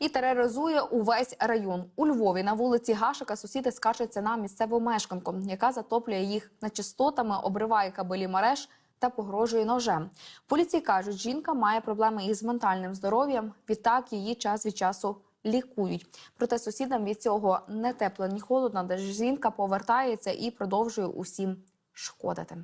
і тероризує увесь район. У Львові на вулиці Гашика сусіди скаржаться на місцеву мешканку, яка затоплює їх нечистотами, обриває кабелі мереж та погрожує ножем. Поліції кажуть, жінка має проблеми із ментальним здоров'ям. Відтак її час від часу лікують. Проте сусідам від цього не тепло, ні холодно, де жінка повертається і продовжує усім шкодити.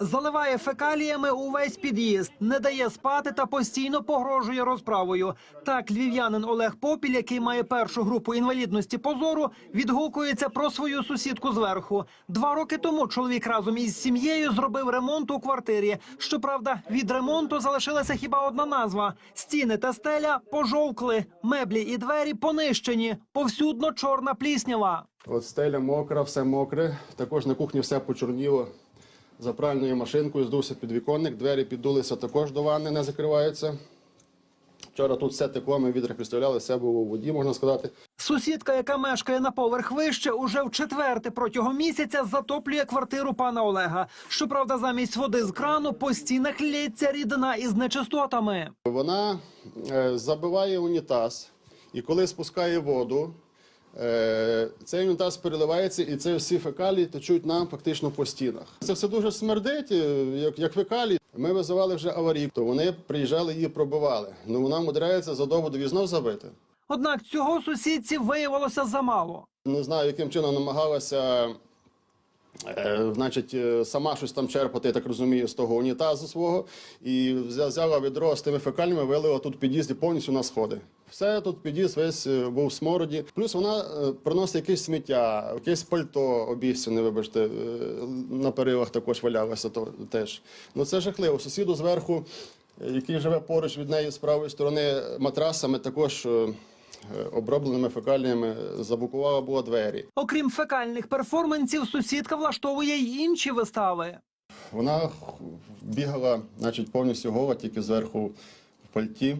Заливає фекаліями увесь під'їзд, не дає спати та постійно погрожує розправою. Так, львів'янин Олег Попіль, який має першу групу інвалідності позору, відгукується про свою сусідку зверху. Два роки тому чоловік разом із сім'єю зробив ремонт у квартирі. Щоправда, від ремонту залишилася хіба одна назва: стіни та стеля пожовкли, меблі і двері понищені. Повсюдно чорна пліснява. От стеля мокра, все мокре. Також на кухні все почорніло. За пральною машинкою здувся підвіконник, двері піддулися також до ванни, не закриваються. Вчора тут все текло, ми відра підставляли, все було у воді, можна сказати. Сусідка, яка мешкає на поверх вище, уже в четверте протягом місяця затоплює квартиру пана Олега. Щоправда, замість води з крану по стінах лється рідина із нечистотами. Вона е, забиває унітаз, і коли спускає воду, цей унітаз переливається, і це всі фекалії течуть нам фактично по стінах. Це все дуже смердить, е, як, як фекалії. Ми визивали вже аварійку, то вони приїжджали її пробивали. Ну вона мудряється за довго до знов забити. Однак цього сусідці виявилося замало. Не знаю, яким чином намагалася. Е, Значить, е, сама щось там черпати, я так розумію, з того унітазу свого, і взяла відро з тими фекальними, вилила тут в під'їзді повністю на сходи. Все тут під'їзд весь е, був в смороді. Плюс вона приносить якесь сміття, якесь пальто обіцяне, вибачте, на перилах також валялося то теж. Ну це жахливо. Сусіду зверху, який живе поруч від неї з правої сторони матрасами, також. Е, Обробленими фекаліями заблокувала була двері. Окрім фекальних перформансів, сусідка влаштовує й інші вистави. Вона бігала, значить, повністю гола, тільки зверху в пальті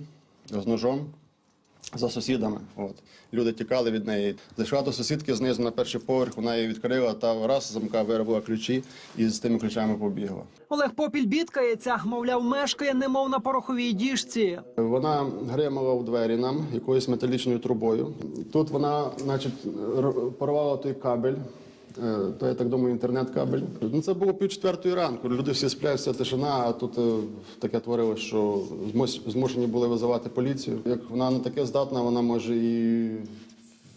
з ножом за сусідами. От. Люди тікали від неї. Зайшла до сусідки знизу на перший поверх, вона її відкрила та раз замка виробила ключі і з тими ключами побігла. Олег Попіль бідкається, мовляв, мешкає немов на пороховій діжці. Вона гримала в двері нам якоюсь металічною трубою. Тут вона, значить, порвала той кабель. Е, То я так думаю, інтернет-кабель. Ну це було пів четвертої ранку. Люди всі сплять, тишина, а тут е, таке творилось, що змушені були визивати поліцію. Як вона не таке здатна, вона може і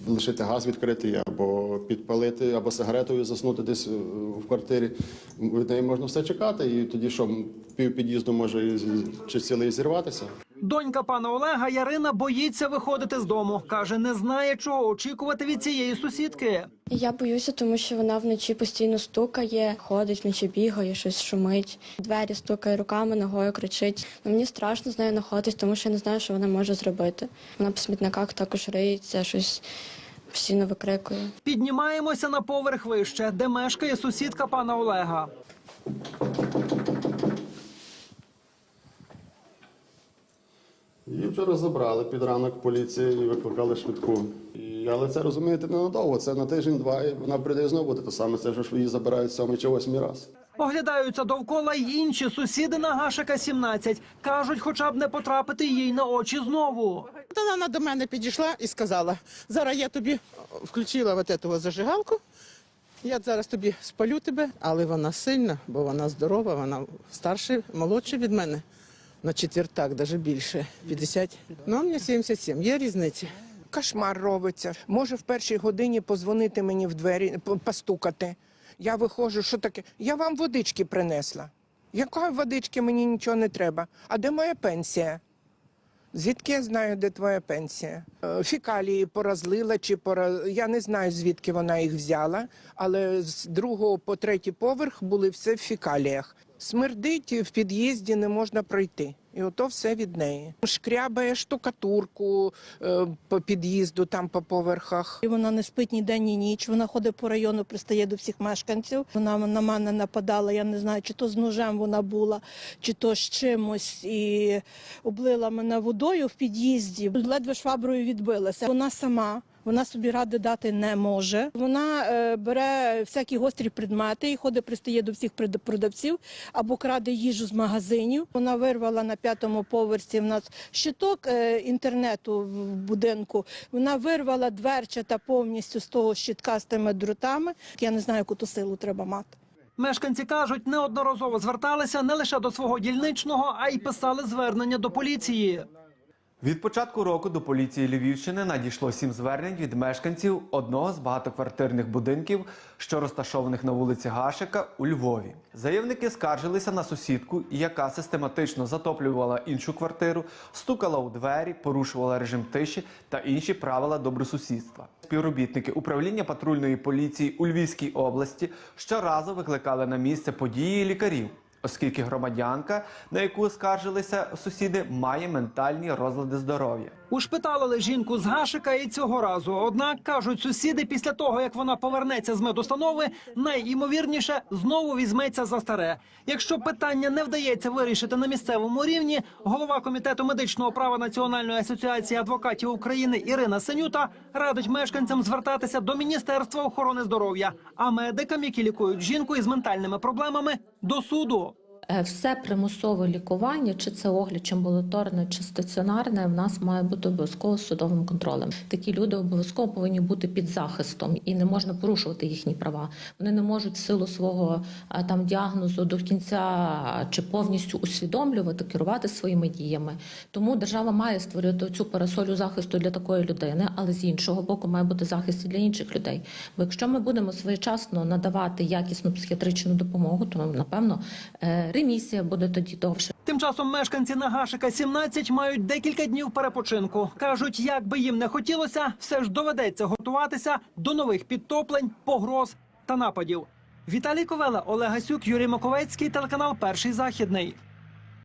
лишити газ відкритий, або підпалити, або сигаретою заснути десь е, в квартирі. Від неї можна все чекати, і тоді що пів під'їзду може чи цілий зірватися. Донька пана Олега Ярина боїться виходити з дому. каже, не знає, чого очікувати від цієї сусідки. Я боюся, тому що вона вночі постійно стукає, ходить, вночі бігає, щось шумить. Двері стукає руками, ногою кричить. Ну, мені страшно з нею знаходитись, тому що я не знаю, що вона може зробити. Вона по смітниках також риється, щось постійно викрикує. Піднімаємося на поверх вище, де мешкає сусідка пана Олега. Її вчора забрали під ранок поліції і викликали швидку. І, але це розумієте ненадовго. Це на тиждень-два, і вона прийде і знову буде те саме. Це ж її забирають сьомий чи восьмий раз. Оглядаються довкола й інші сусіди на Гашика 17. Кажуть, хоча б не потрапити їй на очі знову. Та вона до мене підійшла і сказала: зараз я тобі включила вот эту зажигалку. Я зараз тобі спалю тебе, але вона сильна, бо вона здорова, вона старша, молодша від мене. На четвертак, навіть більше. 50. Ну, а мені 77. Є різниця. Кошмар робиться. Може в першій годині позвонити мені в двері, постукати. Я виходжу, що таке? Я вам водички принесла. Якої водички мені нічого не треба? А де моя пенсія? Звідки я знаю, де твоя пенсія? Е, Фікалії поразлила чи пора... Я не знаю, звідки вона їх взяла, але з другого по третій поверх були все в фікаліях. Смердить в під'їзді не можна пройти. І ото все від неї. Шкрябає штукатурку е, по під'їзду, там по поверхах. Вона не спить ні день, ні ніч. Вона ходить по району, пристає до всіх мешканців. Вона на мене нападала. Я не знаю, чи то з ножем вона була, чи то з чимось. І облила мене водою в під'їзді. Ледве шваброю відбилася. Вона сама Вона собі ради дати не може. Вона е, бере всякі гострі предмети і ходить, пристає до всіх продавців або краде їжу з магазинів. Вона вирвала на п'ятому поверсі в нас щиток е, інтернету в будинку. Вона вирвала дверчата повністю з того щитка з тими дротами. Я не знаю, яку ту силу треба мати. Мешканці кажуть, неодноразово зверталися не лише до свого дільничного, а й писали звернення до поліції. Від початку року до поліції Львівщини надійшло сім звернень від мешканців одного з багатоквартирних будинків, що розташованих на вулиці Гашика у Львові. Заявники скаржилися на сусідку, яка систематично затоплювала іншу квартиру, стукала у двері, порушувала режим тиші та інші правила добросусідства. Співробітники управління патрульної поліції у Львівській області щоразу викликали на місце події лікарів оскільки громадянка, на яку скаржилися сусіди, має ментальні розлади здоров'я. Ушпиталили жінку з Гашика і цього разу. Однак кажуть сусіди, після того як вона повернеться з медустанови, найімовірніше знову візьметься за старе. Якщо питання не вдається вирішити на місцевому рівні, голова комітету медичного права Національної асоціації адвокатів України Ірина Синюта радить мешканцям звертатися до Міністерства охорони здоров'я, а медикам, які лікують жінку із ментальними проблемами, до суду. Е, Все примусове лікування, чи це огляд, чи амбулаторне, чи стаціонарне, в нас має бути обов'язково судовим контролем. Такі люди обов'язково повинні бути під захистом і не можна порушувати їхні права. Вони не можуть в силу свого е, там діагнозу до кінця чи повністю усвідомлювати, керувати своїми діями. Тому держава має створити цю парасолю захисту для такої людини, але з іншого боку має бути захист і для інших людей. Бо якщо ми будемо своєчасно надавати якісну психіатричну допомогу, то напевно е, ремісія буде тоді довше. Тим часом мешканці Нагашика 17 мають декілька днів перепочинку. кажуть, як би їм не хотілося, все ж доведеться готуватися до нових підтоплень, погроз та нападів. Віталій Ковела, Олег Гасюк, Юрій Маковецький, телеканал Перший західний.